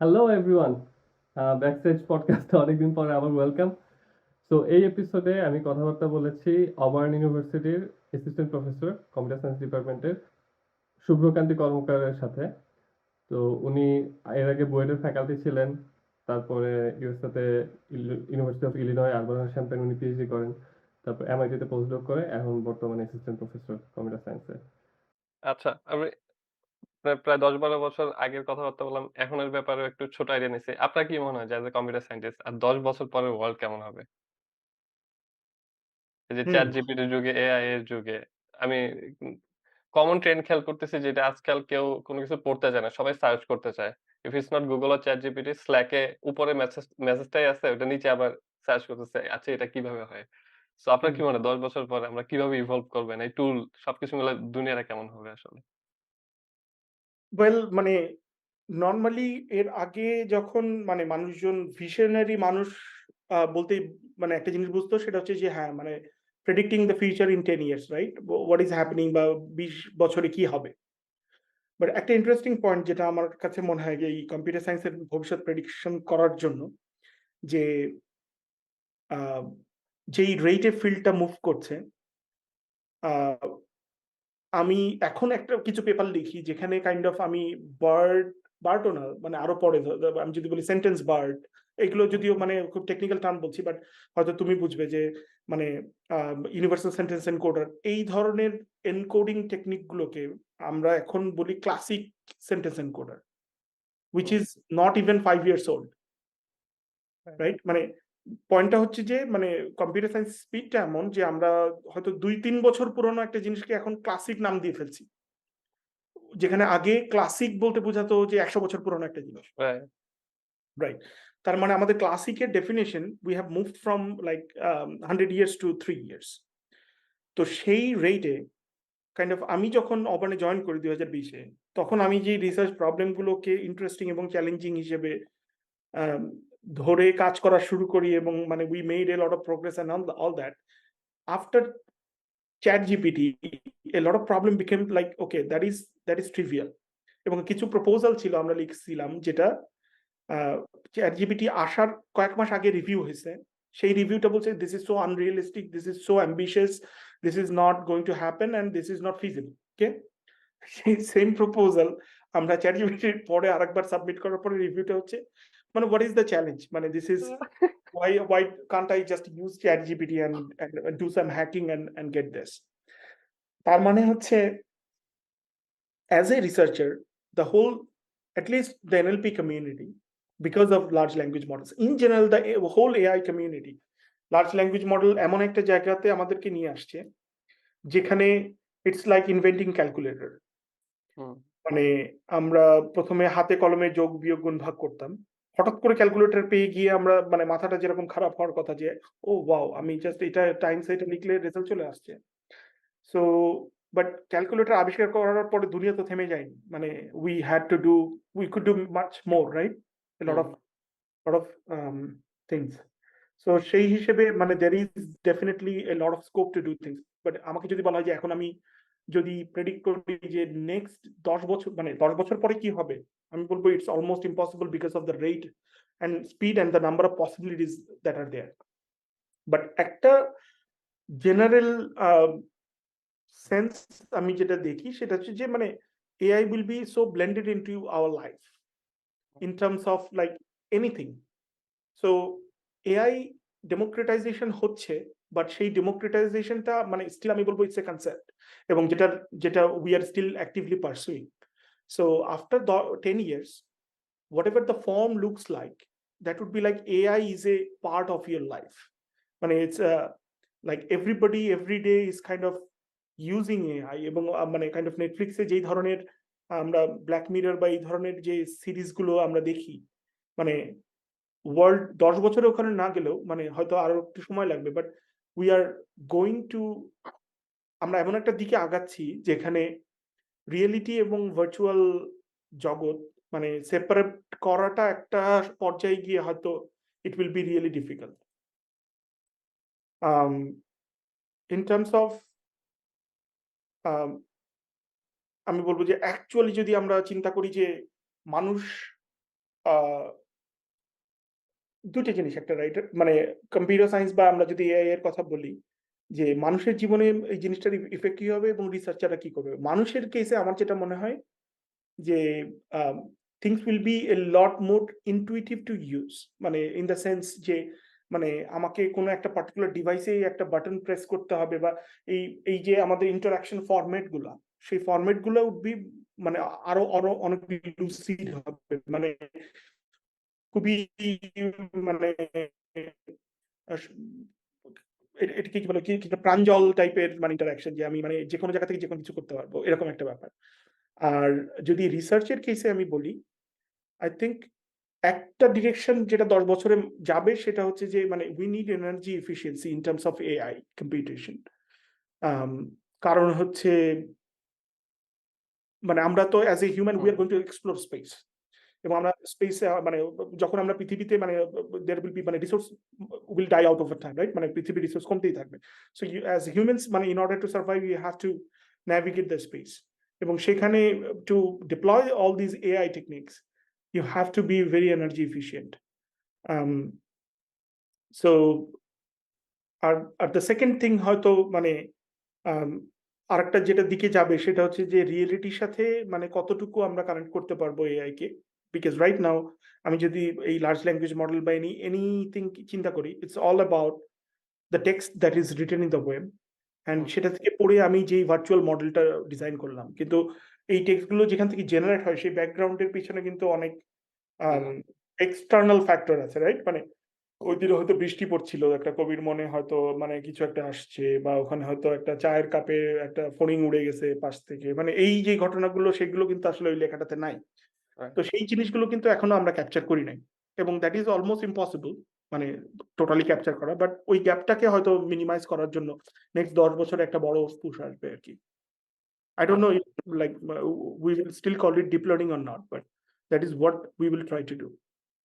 Hello everyone backstage পডকাস্টে অনেকদিন পরে আবার ওয়েলকাম সো এই এপিসোডে আমি কথাবার্তা বলেছি অবার্ন ইউনিভার্সিটির অ্যাসিস্ট্যান্ট প্রফেসর কম্পিউটার সায়েন্স ডিপার্টমেন্টের শুভ্রকান্তি কর্মকারের সাথে। তো উনি এর আগে বুয়েটের ফ্যাকাল্টি ছিলেন তারপরে ইউএসএতে university of Illinois Urbana Champaign উনি পিএইচডি করেন তারপর এমআইটিতে পোস্টডক করে এখন বর্তমানে অ্যাসিস্ট্যান্ট প্রফেসর কম্পিউটার সায়েন্সে আচ্ছা, আমি প্রায় প্রায় ১০-১২ বছর আগের কথাবার্তা বললাম। এখনের ব্যাপারেও একটু ছোট আইডিয়া নিছি। আপনার কি মনে হয় যে, এ কম্পিউটার সায়েন্টিস্ট আর ১০ বছর পরের ওয়ার্ল্ড কেমন হবে? এই যে হুম। এর যুগে, এআই এর যুগে আমি উম কমন ট্রেন্ড খেয়াল করতেছি যেটা আজকাল কেউ কোনো কিছু পড়তে চায় না। সবাই সার্চ করতে চায়। If it's not Google or ChatGPT, Slack এ উপরে মেসেজ মেসেজটাই আছে ওটার নিচে আবার সার্চ করতেছে। আচ্ছা এটা কীভাবে হয়? সো আপনার কি হুম। মনে হয় ১০ বছর পরে আমরা কীভাবে ইভলভ করবেন? এই টুল সবকিছু মিলায় দুনিয়াটা কেমন হবে আসলে? ওয়েল মানে নর্মালি এর আগে যখন মানে মানুষজন ভিশনারি মানুষ আ বলতেই মানে একটা জিনিস বুঝতো সেটা হচ্ছে যে হ্যাঁ, মানে predicting the future in 10 years right? What is happening বা ২০ বছরে কি হবে? বাট একটা ইন্টারেস্টিং পয়েন্ট যেটা আমার কাছে মনে হয় যে এই কম্পিউটার সায়েন্সের ভবিষ্যৎ প্রেডিকশন করার জন্য যে যেই রেটে ফিল্ডটা মুভ করছে আমি এখন একটা কিছু পেপার লিখি যেখানে কাইন্ড অফ আমি বার্ড বার্ডও না মানে আরও পরে আমি যদি বলি সেন্টেন্স বার্ড এগুলো যদিও মানে খুব টেকনিক্যাল টার্ম বলছি বাট হয়তো তুমি বুঝবে যে মানে ইউনিভার্সাল সেন্টেন্স এনকোডার এই ধরনের এনকোডিং টেকনিক গুলোকে আমরা এখন বলি classic sentence encoder which is not even five years old right মানে পয়েন্টটা হচ্ছে যে মানে কম্পিউটার সায়েন্স স্পিডটা এমন যে আমরা হয়তো দুই তিন বছর পুরনো একটা জিনিসকে এখন ক্লাসিক নাম দিয়ে ফেলছি। যেখানে আগে ক্লাসিক বলতে বোঝাতো যে একশো বছর পুরনো একটা জিনিস। রাইট। তার মানে আমাদের ক্লাসিকের definition we have move from like hundred years to three years তো সেই রেটে কাইন্ড অফ আমি যখন অবানে জয়েন করি দুই হাজার বিশে তখন আমি যে রিসার্চ প্রবলেমগুলোকে ইন্টারেস্টিং এবং চ্যালেঞ্জিং হিসেবে আম, ধরে কাজ করা শুরু করি এবং মানে we made a lot of progress and all that after ChatGPT a lot of problem became like okay that is that is trivial এবং কিছু প্রপোজাল ছিল আমরা লিখছিলাম যেটা চ্যাট জিপিটি আসার কয়েক মাস আগে রিভিউ হয়েছে। সেই রিভিউটা বলছে this is so unrealistic this is so ambitious this is not going to happen and this is not feasible okay সেই সেম প্রপোজাল আমরা চ্যাট জিপিটির পরে আরেকবার সাবমিট করার পরে রিভিউটা হচ্ছে মানে হোয়াট ইজ দ্য চ্যালেঞ্জ মানে this is why why can't I just use ChatGPT and do some hacking and and get this তার মানে হচ্ছে as a researcher the whole at least the NLP community because of large language models in general the whole AI community large language model এমন একটা জায়গাতে আমাদেরকে নিয়ে আসছে যেখানে ইটস লাইক ইনভেন্টিং ক্যালকুলেটর মানে আমরা প্রথমে হাতে কলমে যোগ বিয়োগ গুণ ভাগ করতাম। হঠাৎ করে ক্যালকুলেটর পেয়ে গিয়ে আমরা মানে মাথাটা যেরকম খারাপ হওয়ার কথা যে ও ওয়াও আমি জাস্ট এটা টাইম এটা লিখলে রেজাল্ট চলে আসছে। সো বাট ক্যালকুলেটর আবিষ্কার করার পরে দুনিয়া তো থেমে যায়নি। মানে we had to do we could do much more right lot of lot of things so সেই হিসেবে মানে there is definitely a lot of scope to do things but আমাকে যদি বলা হয় যে এখন আমি যদি প্রেডিক্ট করি যে নেক্সট দশ বছর মানে দশ বছর পরে কি হবে? আমি বলব it's almost impossible because of the rate and speed and the number of possibilities that are there but একটা জেনারেল সেন্স আমি যেটা দেখি সেটা হচ্ছে যে মানে AI will be so blended into our life in terms of like anything so AI democratization হচ্ছে but সেই ডেমোক্রেটাইজেশনটা মানে স্টিল আমি বলব ইটস এ কনসেপ্ট এবং যেটা যেটা we are still actively pursuing so after ten years what whatever the form looks like, that would be like AI is a part of your life মানে it's like everybody every day is kind of using AI এবং মানে kind of নেটফ্লিক্সে যেই ধরনের আমরা black mirror বা এই ধরনের যে সিরিজগুলো আমরা দেখি মানে ওয়ার্ল্ড দশ বছরে ওখানে না গেলেও মানে হয়তো আরও একটু সময় লাগবে but we are going to আমরা এমন একটা দিকে আগাচ্ছি যেখানে রিয়েলিটি এবং ভার্চুয়াল জগৎ মানে সেপারেট করাটা একটা পর্যায়ে গিয়ে হয়তো it will be really difficult in terms of আমি বলব যে অ্যাকচুয়ালি যদি আমরা চিন্তা করি যে মানুষ দুটো জিনিস, একটা রাইট মানে কম্পিউটার সায়েন্স বা আমরা যদি এআই এর কথা বলি, যে মানুষের জীবনে এই জিনিসটার ইফেক্ট কি হবে এবং রিসার্চাররা কি করবে? মানুষের কেসে আমার যেটা মনে হয়, যে things will be a lot more intuitive to use মানে ইন দ্য সেন্স যে মানে আমাকে কোনো একটা পার্টিকুলার ডিভাইসে একটা বাটন প্রেস করতে হবে বা এই এই যে আমাদের ইন্টারাকশন ফরম্যাটগুলা, সেই ফরম্যাটগুলো উড বি মানে আরও আরও অনেক লুসিড হবে। মানে খুবই মানে এটাকে কি বলে কি প্রাঞ্জল টাইপের মানে ইন্টারাকশন যে আমি মানে যে কোনো জায়গা থেকে যে কোনো কিছু করতে পারব এরকম একটা ব্যাপার। আর যদি রিসার্চের কেসে আমি বলি আই থিঙ্ক একটা ডিরেকশন যেটা দশ বছরে যাবে সেটা হচ্ছে যে মানে we need energy efficiency in terms of AI computation কারণ হচ্ছে মানে আমরা তো as a human we are going to explore space এবং আমরা স্পেসে মানে যখন আমরা পৃথিবীতে মানে দের উইল বি মানে resource will die out over time right মানে পৃথিবীর রিসোর্স কমতেই থাকবে। সো অ্যাজ হিউম্যানস মানে in order to survive you have to navigate the space এবং সেখানে to deploy all these AI techniques you have to be very energy efficient. So আর আর the second thing হয়তো মানে um, আরেকটা যেটা দিকে যাবে সেটা হচ্ছে যে রিয়েলিটির সাথে মানে কতটুকু আমরা কানেক্ট করতে পারব এআই কে। বিকজ রাইট নাও আমি যদি এই লার্জ ল্যাঙ্গুয়েজ মডেল বা এনি এনিথিং চিন্তা করি it's all about the text that is written in the web and. সেটা থেকে পড়ে আমি যেই ভার্চুয়াল মডেলটা ডিজাইন করলাম কিন্তু এই টেক্সটগুলো যেখান থেকে জেনারেট হয় সেই ব্যাকগ্রাউন্ডের পিছনে কিন্তু অনেক এক্সটার্নাল ফ্যাক্টর আছে রাইট মানে ওই দিনে হয়তো বৃষ্টি পড়ছিল একটা কবির মনে হয়তো মানে কিছু একটা আসছে বা ওখানে হয়তো একটা চায়ের কাপে একটা ফড়িং উড়ে গেছে পাশ থেকে মানে এই যে ঘটনাগুলো সেগুলো কিন্তু আসলে ওই লেখাটাতে নাই. তো সেই জিনিসগুলো কিন্তু এখনও আমরা ক্যাপচার করি নাই। এবং দ্যাট ইজ অলমোস্ট ইম্পসিবল মানে টোটালি ক্যাপচার করা। বাট ওই গ্যাপটাকে হয়তো মিনিমাইজ করার জন্য নেক্সট দশ বছরে একটা বড় পুশ আসবে আর কি। I don't know like like will we call still call it or not but that is what we will try to do.